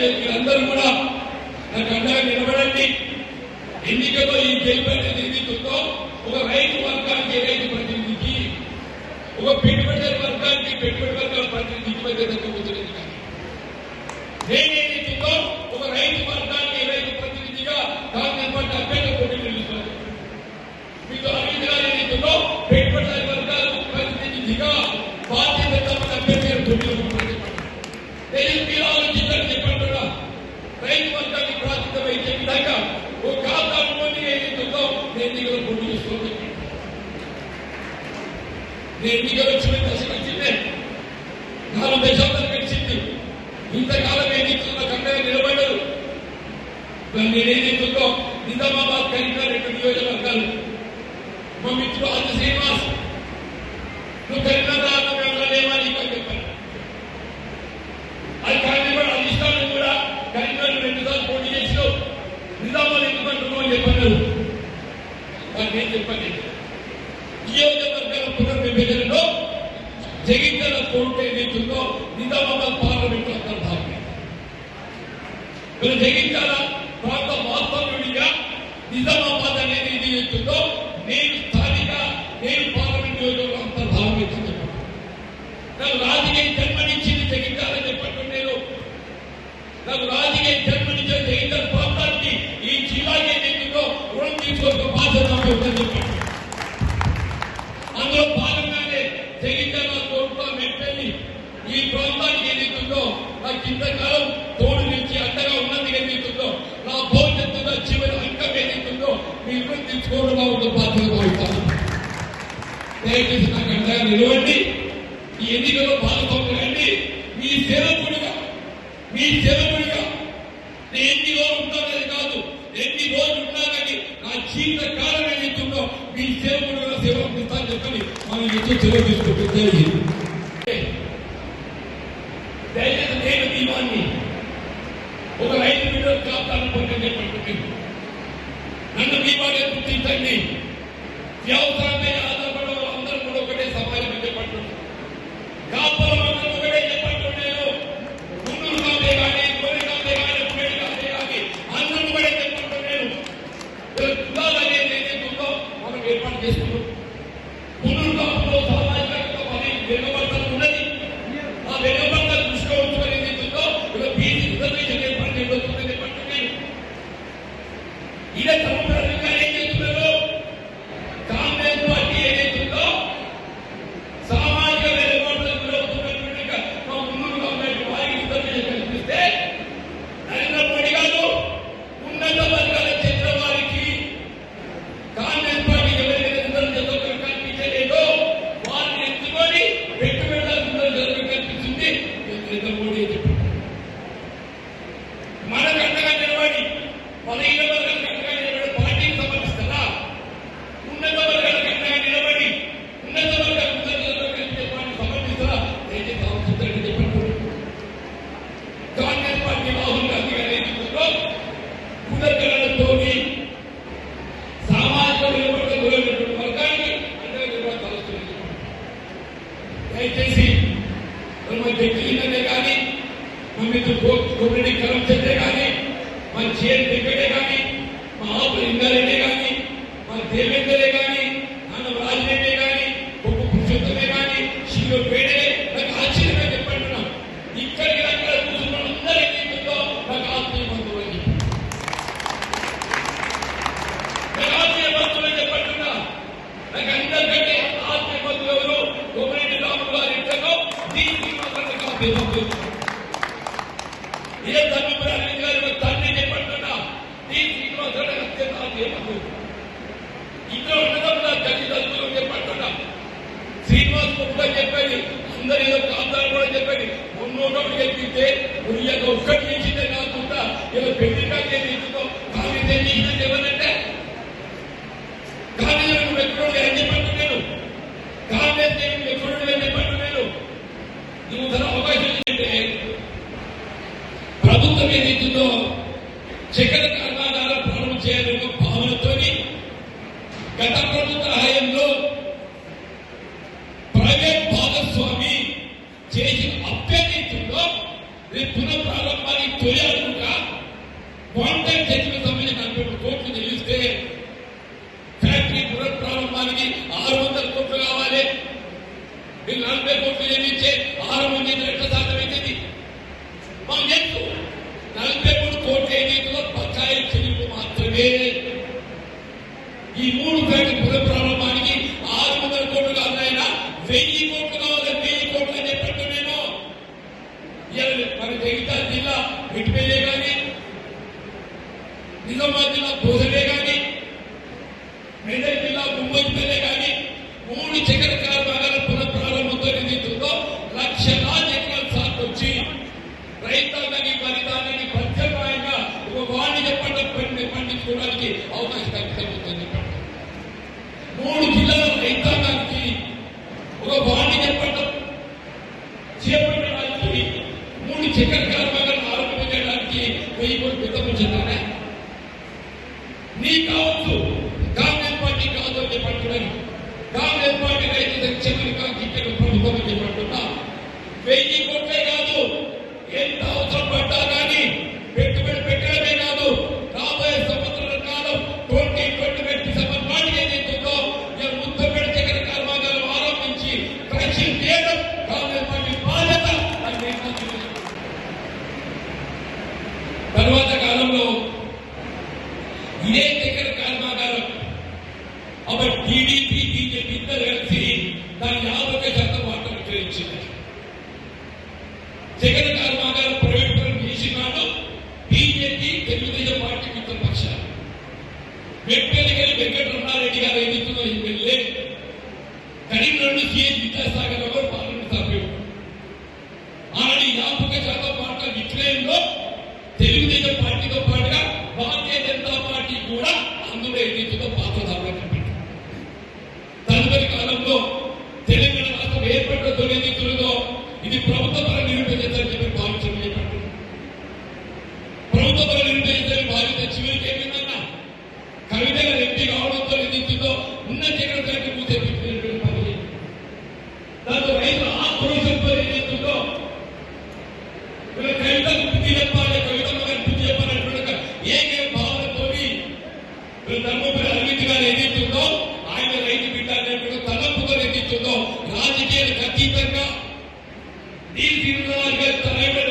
దయచేసి మీరందరూ కూడా నాకు అండగా నిలబడండి. ఎన్నికలో ఈ గెలుపు అనేది ఏదైతుందో ఒక రైతు వర్గానికి రైతు ప్రతినిధికి ఒక పెట్టుబడిదారు వర్గానికి పెట్టుబడి వర్గాల ప్రతినిధికి మధ్య దగ్గర కూర్చోలేదు కానీ. నిజామాలు ఎందుకంటున్నావు అని చెప్పాను వారికి ఏం చెప్పాను నియోజకవర్గాల పునర్విభజనలో జగన్ కోర్టు ఏదైతుందో నిజామాబాద్ పార్లమెంట్లో అంతర్భాగమే జగన్ గల ప్రాంత వాస్తవ్యుడిగా నిజామాబాద్ అనేది ఏది అవుతుందో నేను స్థానిక నేను పార్లమెంట్ నియోజకవర్గం అంతర్భాగమైందని చెప్పాను నాకు రాజకీయ జన్మనిచ్చింది జగన్ గారు చెప్పట్టు నేను. నాకు రాజకీయ అందులో భాగంగానే జగిత్యాల తోట మెట్టని ఈ ప్రాంతానికి ఏదైతుందో నాకు ఇంతకాలం తోడు నుంచి అండగా ఉన్నది ఏదైతుందో నా భవిష్యత్తులో చివరి అంకం ఏదైతుందో మీ వృత్తి చూడగా ఒక పాత్ర కోరుతాను దయచేసి నాకు నిలవండి ఈ ఎన్నికలో భాగస్వామ్యండి మీ సేవకుడిగా మీ సేవకు ఇంట్లో చొరవ తీసుకుంటుంది విజయం దయచేసి నేను దీపాన్ని ఒక రైతు బిడ్డలు కాపుతాను పక్కనే పట్టుకుంది నన్ను దీపాన్ని గుర్తించండి. వ్యవసాయ Amén. Él అందరూ ఏదో ప్రాంతాలు కూడా చెప్పండి. ఉన్నోడు గెలిపిస్తే నీ యొక్క ఒక్కటి చేసిందే కాకుండా ఏదో పెద్ద చేసిందో కాంగ్రెస్ ఏం చేసిందంటే ఎవరంటే? కాంగ్రెస్ నువ్వు ఎక్కడో నేను నువ్వు पुनः प्रारंभ का वन మిగతా జిల్లా మిట్పేలే కానీ నిజామాబాద్ జిల్లా దోహలే కానీ మెదక్ జిల్లా ముంబై కానీ మూడు చక్ర చెప్పినటువంటి కాంగ్రెస్ పార్టీ రైతు సంక్షేమ గిట్టెలు ప్రభుత్వం చెప్పకుండా వెయ్యి కోట్లే కాదు ఎంత అవసరం పడ్డాక ಅವರ ಟಿಡಿಪಿ ಬಿಜೆಪಿಯಿಂದ ರೇರಿಸಿ ನಾನು ಯಾವ ಬಗ್ಗೆ ಶಬ್ದ ಮಾತನಾಡಿದ್ದೇನೆ ಜಗನ್ తెలుగు நீதிமன்ற தலைவர்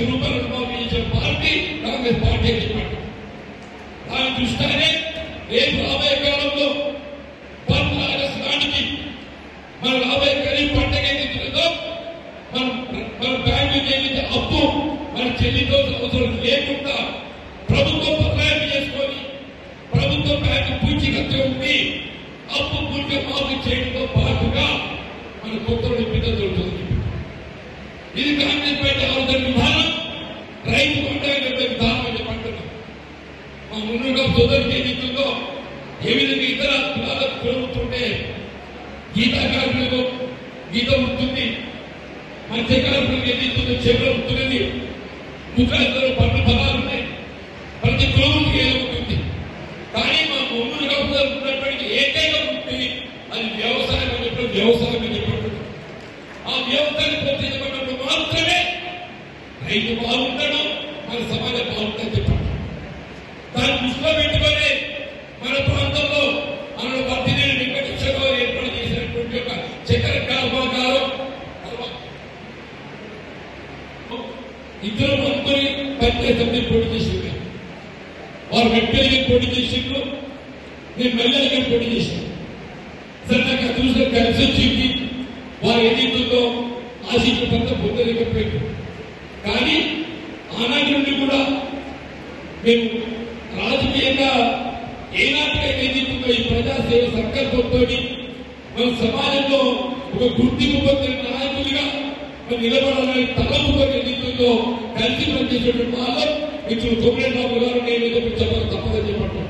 Thank you. రైతు పంట విధానం అని చెప్పంటున్నాం మా ముందుగా సోదరికి ఏదైతుందో ఏ విధంగా ఇతర కులాలకు కులవుతుంటే గీతా గీత ఉంటుంది. మధ్య ఏదైతుందో చెవులు ఉంటున్నది ముఖాంతరం పన్ను ఫలాలు ఉన్నాయి ప్రతి కులముకి ఏదో ఉంటుంది కానీ మా ముగ్గురు కప్పులు ఉన్నటువంటి ఏకైక వృత్తి అది వ్యవసాయం అని చెప్పిన వ్యవసాయం అని చెప్పినప్పుడు ఆ వ్యవసాయం ప్రోత్సహించబడినప్పుడు మాత్రమే రైతు బాగుండడం మన సమాజం బాగుంటుందని చెప్పండి దాన్ని దృష్టిలో పెట్టుకొని మన ప్రాంతంలో మన పద్దెనిమిది వెంకటేశ్వర గారు ఏర్పాటు చేసినటువంటి ఒక చక్కెర కర్మాగారం ఇద్దరు మంత్రి పంచాయతీ పోటీ చేసింది వారు వెంకయ్య పోటీ చేసిండ్రు నేను మల్లెలకి పోటీ చేశాను సరే నాకు చూసిన కలిసి వచ్చింది వారు ఏదైతుందో ఆశించినంత పొందలేకపోయింది కానీ ఆనాటి నుండి కూడా మేము రాజకీయంగా ఏనాటికైతే ఏదైతుందో ఈ ప్రజాసేవ సంకల్పంతో మన సమాజంలో ఒక గుర్తింపు పొందిన నాయకులుగా మనం నిలబడాలని తలపుతో ఏదైతుందో కలిసి పనిచేసేటువంటి వాళ్ళు ఇప్పుడు తొమ్మిది బాబు గారు నేను ఏదో చెప్పాలి తప్పదని చెప్పండి.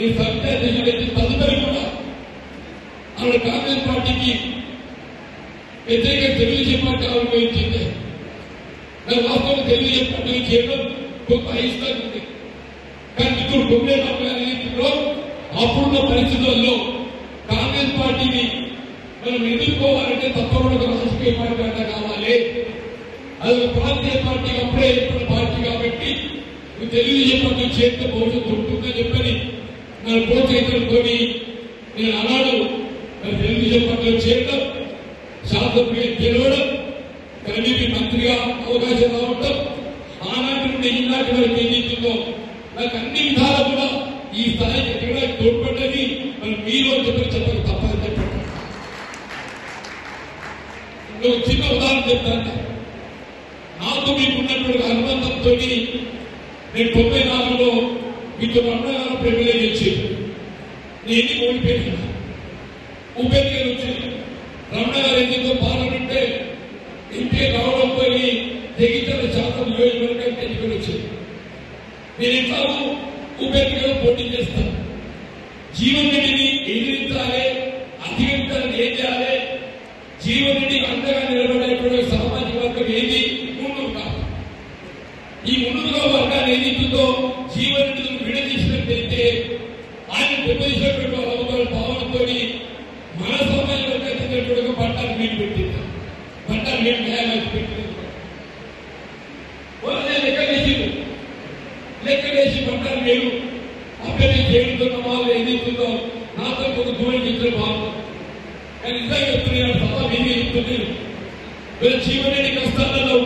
ఈ సత్య అధ్యక్షుడైతే తదుపరి కూడా ఆవిడ కాంగ్రెస్ పార్టీకి వ్యతిరేక తెలుగుదేశం పార్టీ ఆవిర్భవించింది దాని వాస్తవం తెలుగుదేశం పార్టీ చేయడం గొప్ప అయిష్టం కానీ ఇప్పుడు తొమ్మిది బాబు గారి రీతిలో అప్పుడున్న పరిస్థితుల్లో కాంగ్రెస్ పార్టీని మనం ఎదుర్కోవాలంటే తప్పకుండా ఒక రాజకీయ పార్టీ అంట కావాలి. అది ఒక ప్రాంతీయ పార్టీ అప్పుడే ఏర్పడిన పార్టీ కాబట్టి నువ్వు తెలుగుదేశం పార్టీ చేస్తే భవిష్యత్తు ఉంటుందని చెప్పని నన్ను ప్రోత్సహించడంతో నేను ఆనాడు మరి తెలుగుదేశం పార్టీలో చేరడం శాసనసభ్యులు గెలవడం కమిటీ మంత్రిగా అవకాశం రావడం ఆనాటి నుండి ఈనాటి వరకు ఏదైతుందో నాకు అన్ని విధాలు కూడా ఈ స్థాయికి ఎక్కడ తోడ్పడ్డది. మరి మీరు అని చెప్పి చెప్పక తప్పదని చెప్పండి చిన్న ఉదాహరణ చెప్తాను. నాకు మీకున్నటువంటి అనుబంధంతో నేను తొంభై నాలుగులో మీతో అన్నగారు ప్రివిలేజ్ ఇచ్చింది నేను ఎన్ని ఓడిపోయినా ఉపేక్ష వచ్చి రమణ గారు ఎందుకో పాల్గొంటే ఎంపీ రావడంతో జగిత్యాల శాతం నియోజకవర్గం ఎన్నికలు వచ్చింది నేను ఎట్లాగూ ఉపేక్షలో పోటీ చేస్తాను జీవన్ రెడ్డిని ఎదిరించాలి అధిగమించాలని ఏం చేయాలి జీవన్ రెడ్డి అండగా నిలబడేటువంటి సామాజిక వర్గం ఏది ముందుకు కాదు ఈ ముందుగా వర్గాన్ని ఏదైతుందో జీవన్ రెడ్డిని విడదీసినట్టయితే ఆయన దెబ్బతీసినటువంటి వాళ్ళ భావనతో మన సమయంలో చెందినటువంటి ఒక పట్టాలు మీరు పెట్టింది పట్టాలు మీరు న్యాయవాది పెట్టింది లెక్క వేసి లెక్క వేసి పట్టాలు మీరు అభ్యర్థి చేయుతున్న వాళ్ళు ఏదైతుందో నాతో ఒక దూరం చేసిన భావన కానీ నిజంగా చెప్తున్నాను సభ మీది చెప్తుంది జీవనానికి కష్టాలలో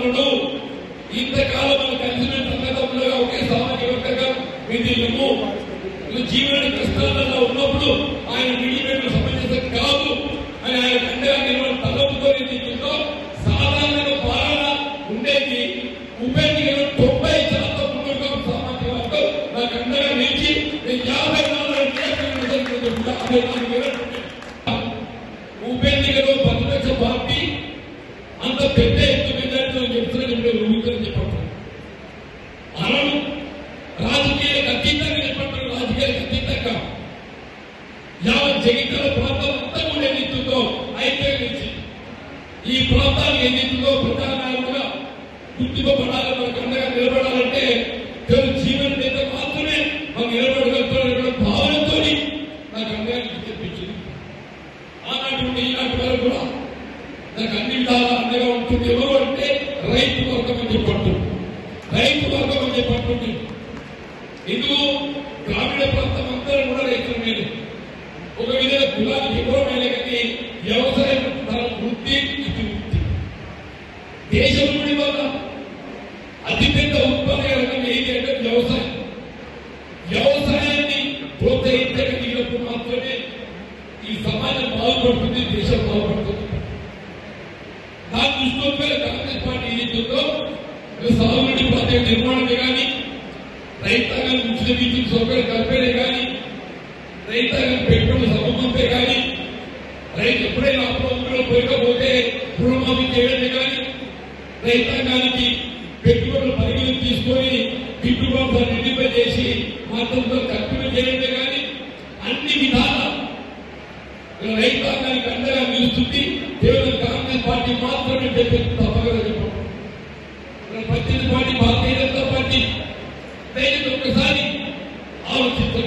వీళ్ళు జీవన కష్టాలలో ఉన్నప్పుడు ఆయన విడిపెట్టు సమంజసం కాదు. అని ఆయన ఈ ప్రాంతానికి ఏదైతుందో ప్రజానాయకులుగా గుర్తింపబడాలి మనకు అండగా నిలబడాలంటే కేవలం జీవన మీద మాత్రమే మనం నిలబడగలుగుతున్న భావనతో నాకు అండగా తెప్పించింది ఆనాటి నుండి ఈనాటి వరకు కూడా నాకు అన్ని విధాలా అండగా ఉంటుంది ఎవరు అంటే రైతు వర్గం అని చెప్పట్టు రైతు వర్గం అని చెప్పట్టుంది ఎందుకు? దేశంలో ఇవాళ అతిపెద్ద ఉత్పన్న రంగం వ్యవసాయం వ్యవసాయాన్ని ప్రోత్సహించగలిగినప్పుడు మాత్రమే ఈ సమాజం బాగుపడుతుంది దేశం బాగుపడుతుంది. నా దృష్టిలో కాంగ్రెస్ పార్టీ ఏదైతుందో సాగునీటి ప్రాజెక్ట్ నిర్మాణమే కానీ రైతాంగం ఉచిత సౌకర్యం కల్పనే కానీ రైతాంగం పెట్టుబడి సమమంతే కానీ రైతు ఎప్పుడైనా అప్పుడు పోయకపోతే రుణమాఫీ చేయడమే కానీ రైతాంగానికి పెట్టుబడులు పరిగణలు తీసుకొని గిట్టుబాటు ధర నిర్ణయం చేసి మాత్రంతో తక్కువ చేయడమే కానీ అన్ని విధాల రైతాంగానికి అండగా నిలుస్తుంది. కేవలం కాంగ్రెస్ పార్టీ మాత్రమే చెప్పి తప్పగా చెప్పడం పద్దెనిమిది పార్టీ భారతీయ జనతా పార్టీ దయచేసి ఒక్కసారి ఆలోచించండి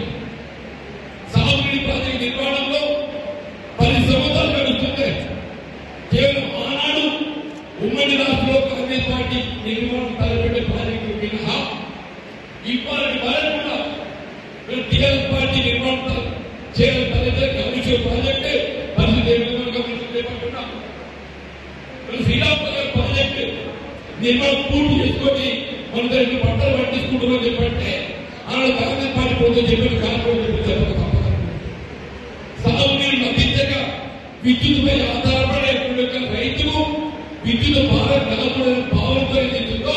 సాగునీటి ప్రాజెక్టు నిర్మాణంలో పది సంవత్సరాలు నడుస్తుంది కేవలం ఆనాడు ఉమ్మడి రాష్ట్రంలో కాంగ్రెస్ పార్టీ నిర్మాణం తలపెట్టే ప్రాజెక్టు మినహా ఇవాళ వరకు కూడా పార్టీ నిర్మాణం తల- చేయడం తలెత్తే గమనించే ప్రాజెక్టు పరిస్థితి ఏ విధంగా ప్రాజెక్టు నిర్మాణం పూర్తి చేసుకొని మన దగ్గర పంటలు పట్టించుకుంటున్నాం చెప్పంటే ఆయన కాంగ్రెస్ పార్టీ ప్రభుత్వం చెప్పిన కార్యక్రమం చెప్పి చెప్పక తప్పదు. సాగునీరు లభించక విద్యుత్ పై ఆధారపడేటువంటి యొక్క రైతులు విద్యుత్ భారం కలపడని భావంతో ఏదైతుందో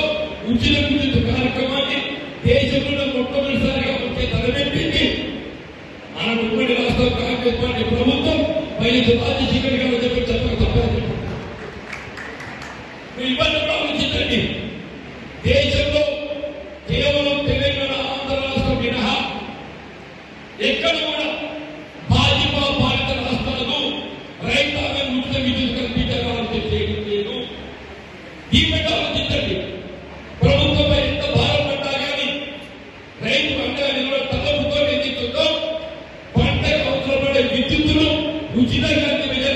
ఉచిత విద్యుత్ కార్యక్రమాన్ని దేశంలో మొట్టమొదటిసారిగా తలపెట్టింది మన ఉమ్మడి రాష్ట్ర కాంగ్రెస్ పార్టీ ప్రభుత్వం వైఎస్ రాజశేఖర్ గారు చెప్పి చెప్పక తప్పదు మీరు ఇబ్బంది కూడా